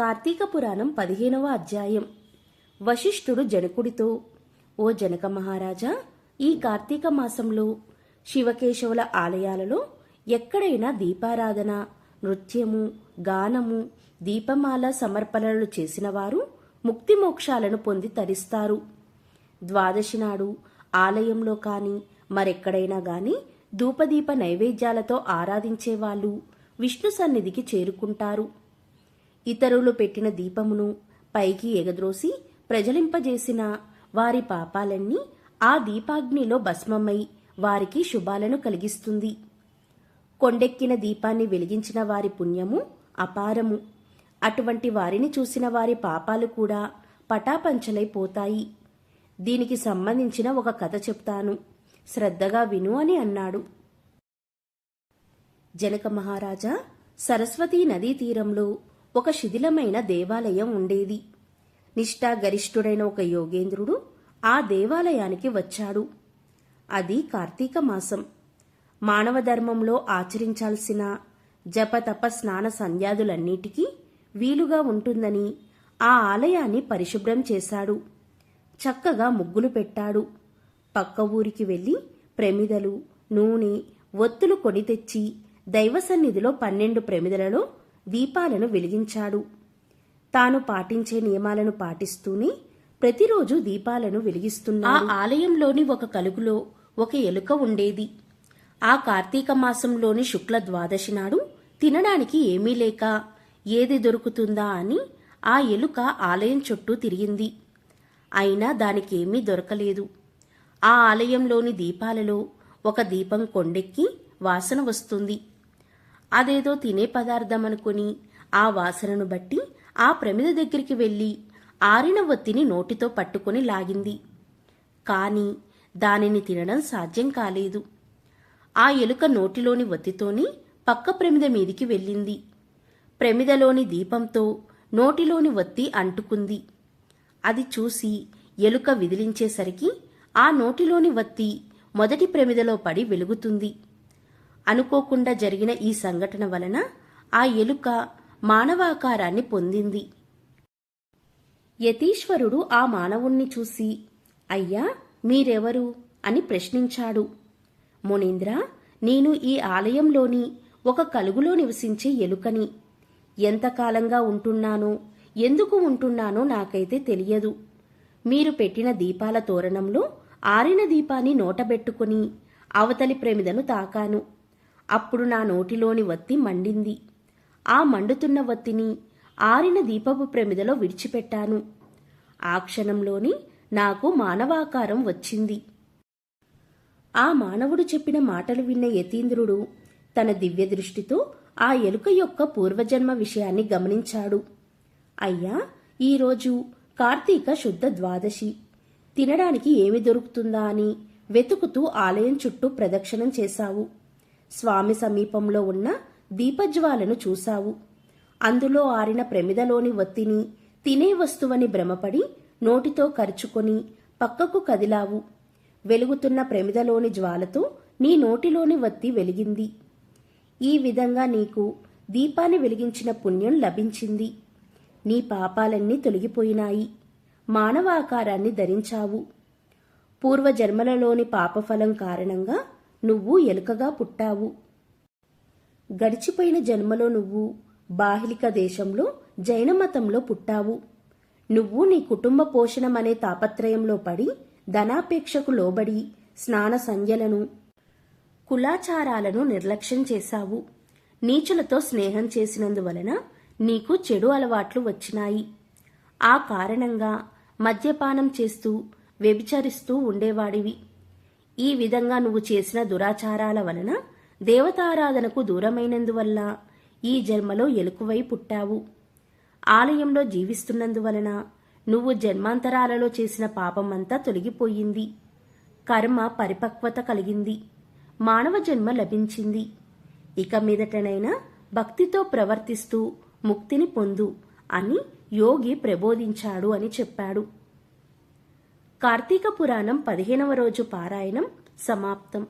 కార్తీక పురాణం పదిహేనవ అధ్యాయం. వశిష్ఠుడు జనకుడితో ఓ జనక మహారాజా ఈ కార్తీక మాసంలో శివకేశవుల ఆలయాలలో ఎక్కడైనా దీపారాధన నృత్యము గానము దీపమాల సమర్పణలు చేసిన వారు ముక్తి మోక్షాలను పొంది తరిస్తారు. ద్వాదశి నాడు ఆలయంలో కాని మరెక్కడైనా గాని ధూపదీప నైవేద్యాలతో ఆరాధించే వాళ్ళు విష్ణు సన్నిధికి చేరుకుంటారు. ఇతరులు పెట్టిన దీపమును పైకి ఎగద్రోసి ప్రజలింపజేసిన వారి పాపాలన్నీ ఆ దీపాగ్నిలో భస్మమై వారికి శుభాలను కలిగిస్తుంది. కొండెక్కిన దీపాన్ని వెలిగించిన వారి పుణ్యము అపారము. అటువంటి వారిని చూసిన వారి పాపాలు కూడా పటాపంచలైపోతాయి. దీనికి సంబంధించిన ఒక కథ చెప్తాను. శ్రద్ధగా విను అని అన్నాడు. జనక మహారాజా సరస్వతీ నదీ తీరంలో ఒక శిథిలమైన దేవాలయం ఉండేది. నిష్ఠాగరిష్ఠుడైన ఒక యోగేంద్రుడు ఆ దేవాలయానికి వచ్చాడు. అది కార్తీక మాసం. మానవ ధర్మంలో ఆచరించాల్సిన జపతప స్నాన సంధ్యాదులన్నిటికీ వీలుగా ఉంటుందని ఆ ఆలయాన్ని పరిశుభ్రం చేశాడు. చక్కగా ముగ్గులు పెట్టాడు. పక్క ఊరికి వెళ్ళి ప్రమిదలు నూనె ఒత్తులు కొని తెచ్చి దైవ సన్నిధిలో పన్నెండు ప్రమిదలలో దీపాలను వెలిగించాడు. తాను పాటించే నియమాలను పాటిస్తూనే ప్రతిరోజు దీపాలను వెలిగిస్తున్నా ఆ ఆలయంలోని ఒక కలుగులో ఒక ఎలుక ఉండేది. ఆ కార్తీక మాసంలోని శుక్ల ద్వాదశి నాడు తినడానికి ఏమీ లేక ఏది దొరుకుతుందా అని ఆ ఎలుక ఆలయం చుట్టూ తిరిగింది. అయినా దానికేమీ దొరకలేదు. ఆ ఆలయంలోని దీపాలలో ఒక దీపం కొండెక్కి వాసన వస్తుంది. అదేదో తినే పదార్థం అనుకుని ఆ వాసనను బట్టి ఆ ప్రమిద దగ్గరికి వెళ్ళి ఆరిన ఒత్తిని నోటితో పట్టుకొని లాగింది. కాని దానిని తినడం సాధ్యం కాలేదు. ఆ ఎలుక నోటిలోని ఒత్తితోని పక్క ప్రమిద మీదికి వెళ్ళింది. ప్రమిదలోని దీపంతో నోటిలోని ఒత్తి అంటుకుంది. అది చూసి ఎలుక విదిలించేసరికి ఆ నోటిలోని వత్తి మొదటి ప్రమిదలో పడి వెలుగుతుంది. అనుకోకుండా జరిగిన ఈ సంఘటన వలన ఆ ఎలుక మానవాకారాన్ని పొందింది. యతీశ్వరుడు ఆ మానవుణ్ణి చూసి అయ్యా మీరెవరు? అని ప్రశ్నించాడు. మునీంద్ర నేను ఈ ఆలయంలోని ఒక కలుగులో నివసించే ఎలుకని. ఎంతకాలంగా ఉంటున్నానో ఎందుకు ఉంటున్నానో నాకైతే తెలియదు. మీరు పెట్టిన దీపాల తోరణంలో ఆరిన దీపాన్ని నోటబెట్టుకుని అవతలి ప్రమిదను తాకాను. అప్పుడు నా నోటిలోని వత్తి మండింది. ఆ మండుతున్న వత్తిని ఆరిన దీపపు ప్రమిదలో విడిచిపెట్టాను. ఆ క్షణంలోని నాకు మానవాకారం వచ్చింది. ఆ మానవుడు చెప్పిన మాటలు విన్న యతీంద్రుడు తన దివ్య దృష్టితో ఆ ఎలుక యొక్క పూర్వజన్మ విషయాన్ని గమనించాడు. అయ్యా ఈరోజు కార్తీక శుద్ధ ద్వాదశి. తినడానికి ఏమి దొరుకుతుందా అని వెతుకుతూ ఆలయం చుట్టూ ప్రదక్షిణం చేశావు. స్వామి సమీపంలో ఉన్న దీపజ్వాలను చూశావు. అందులో ఆరిన ప్రమిదలోని ఒత్తిని తినే వస్తువని భ్రమపడి నోటితో కరుచుకొని పక్కకు కదిలావు. వెలుగుతున్న ప్రమిదలోని జ్వాలతో నీ నోటిలోని వత్తి వెలిగింది. ఈ విధంగా నీకు దీపాన్ని వెలిగించిన పుణ్యం లభించింది. నీ పాపాలన్నీ తొలగిపోయినాయి. మానవాకారాన్ని ధరించావు. పూర్వజన్మలలోని పాపఫలం కారణంగా నువ్వు ఎలుకగా పుట్టావు. గడిచిపోయిన జన్మలో నువ్వు బాహిలిక దేశంలో జైన మతంలో పుట్టావు. నువ్వు నీ కుటుంబ పోషణమనే తాపత్రయంలో పడి ధనాపేక్షకు లోబడి స్నాన సంధ్యలను కులాచారాలను నిర్లక్ష్యం చేశావు. నీచులతో స్నేహం చేసినందువలన నీకు చెడు అలవాట్లు వచ్చినాయి. ఆ కారణంగా మద్యపానం చేస్తూ వ్యభిచరిస్తూ ఉండేవాడివి. ఈ విధంగా నువ్వు చేసిన దురాచారాల వలన దేవతారాధనకు దూరమైనందువల్ల ఈ జన్మలో ఎలుకవై పుట్టావు. ఆలయంలో జీవిస్తున్నందువలన నువ్వు జన్మాంతరాలలో చేసిన పాపమంతా తొలగిపోయింది. కర్మ పరిపక్వత కలిగింది. మానవ జన్మ లభించింది. ఇక మీదటనైనా భక్తితో ప్రవర్తిస్తూ ముక్తిని పొందు అని యోగి ప్రబోధించాడు అని చెప్పాడు. కార్తీక పురాణం పదిహేనవ రోజు పారాయణం సమాప్తం.